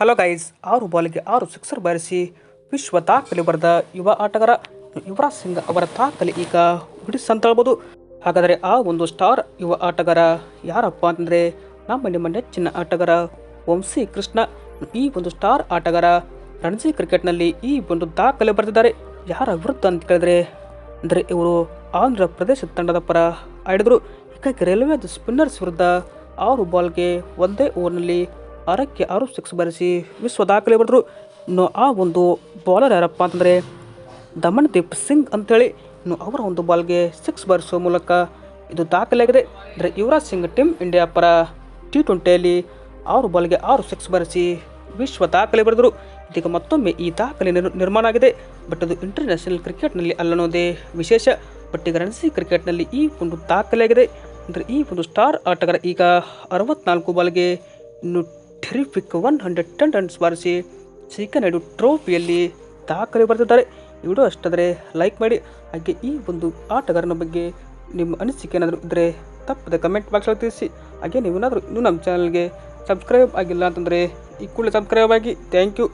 Hello guys, ಆರು ಬಾಲಿಗೆ ಆರು sixer ಬಾರಿಸಿ ವಿಶ್ವ ದಾಖಲೆ ಬರೆದ ಯುವ ಆಟಗಾರ ಯುವರಾಜ್ ಸಿಂಗ್ ಅವರ ದಾಖಲೆ ಈಗ ಬಿಡಿಸ್ ಅಂತ ಹೇಳ್ಬೋದು. ಹಾಗಾದರೆ ಆ ಒಂದು ಸ್ಟಾರ್ ಯುವ ಆಟಗಾರ ಯಾರಪ್ಪ ಅಂತಂದರೆ ನಮ್ಮ ನಿಮ್ಮ ನೆಚ್ಚಿನ ಆಟಗಾರ ವಂಶಿ ಕೃಷ್ಣ. ಈ ಒಂದು ಸ್ಟಾರ್ ಆಟಗಾರ ರಣಜಿ ಕ್ರಿಕೆಟ್ನಲ್ಲಿ ಈ ಒಂದು ದಾಖಲೆ ಬರೆದಿದ್ದಾರೆ. ಯಾರ ವಿರುದ್ಧ ಅಂತ ಕೇಳಿದ್ರೆ ಅಂದರೆ ಇವರು ಆಂಧ್ರ ಪ್ರದೇಶ ತಂಡದ ಪರ ಆಡಿದರು. ಹೀಗಾಗಿ ರೈಲ್ವೆ ಸ್ಪಿನ್ನರ್ಸ್ ವಿರುದ್ಧ ಆರು ಬಾಲ್ಗೆ ಒಂದೇ ಓವರ್ನಲ್ಲಿ ಆರಕ್ಕೆ ಆರು ಸಿಕ್ಸ್ ಬರೆಸಿ ವಿಶ್ವ ದಾಖಲೆ ಬರೆದರು. ಇನ್ನು ಆ ಒಂದು ಬಾಲರ್ ಯಾರಪ್ಪ ಅಂತಂದರೆ ದಮನ್ದೀಪ್ ಸಿಂಗ್ ಅಂಥೇಳಿ ಇನ್ನು ಅವರ ಒಂದು ಬಾಲ್ಗೆ ಸಿಕ್ಸ್ ಬಾರಿಸುವ ಮೂಲಕ ಇದು ದಾಖಲೆಯಾಗಿದೆ ಅಂದರೆ ಯುವರಾಜ್ ಸಿಂಗ್ ಟೀಮ್ ಇಂಡಿಯಾ ಪರ ಟಿ ಟ್ವೆಂಟಿಯಲ್ಲಿ ಆರು ಬಾಲ್ಗೆ ಆರು ಸಿಕ್ಸ್ ಬರೆಸಿ ವಿಶ್ವ ದಾಖಲೆ ಬರೆದರು. ಇದೀಗ ಮತ್ತೊಮ್ಮೆ ಈ ದಾಖಲೆ ನಿರ್ ನಿರ್ಮಾಣ ಆಗಿದೆ. ಬಟ್ ಅದು ಇಂಟರ್ನ್ಯಾಷನಲ್ ಕ್ರಿಕೆಟ್ನಲ್ಲಿ ಅಲ್ಲನ್ನೋದೇ ವಿಶೇಷ. ಬಟ್ ಈಗ ರಣಸಿ ಕ್ರಿಕೆಟ್ನಲ್ಲಿ ಈ ಒಂದು ದಾಖಲೆಯಾಗಿದೆ ಅಂದರೆ ಈ ಒಂದು ಸ್ಟಾರ್ ಆಟಗಾರ ಈಗ ಅರವತ್ನಾಲ್ಕು ಬಾಲ್ಗೆ ಇನ್ನು terrific one hundred ten runs ಬಾರಿಸಿ ಸಿ ನಾಯ್ಡು ಟ್ರೋಫಿಯಲ್ಲಿ ದಾಖಲೆ ಬರೆದಿದ್ದಾರೆ. ವಿಡಿಯೋ ಅಷ್ಟಾದರೆ ಲೈಕ್ ಮಾಡಿ. ಹಾಗೆ ಈ ಒಂದು ಆಟಗಾರನ ಬಗ್ಗೆ ನಿಮ್ಮ ಅನಿಸಿಕೆ ಏನಾದರೂ ಇದ್ದರೆ ತಪ್ಪದೆ ಕಮೆಂಟ್ ಬಾಕ್ಸಲ್ಲಿ ತಿಳಿಸಿ. ಹಾಗೆ ನೀವೇನಾದರೂ ಇನ್ನೂ ನಮ್ಮ ಚಾನಲ್ಗೆ ಸಬ್ಸ್ಕ್ರೈಬ್ ಆಗಿಲ್ಲ ಅಂತಂದರೆ ಈ ಕೂಡಲೇ ಸಬ್ಸ್ಕ್ರೈಬ್ ಆಗಿ. Thank you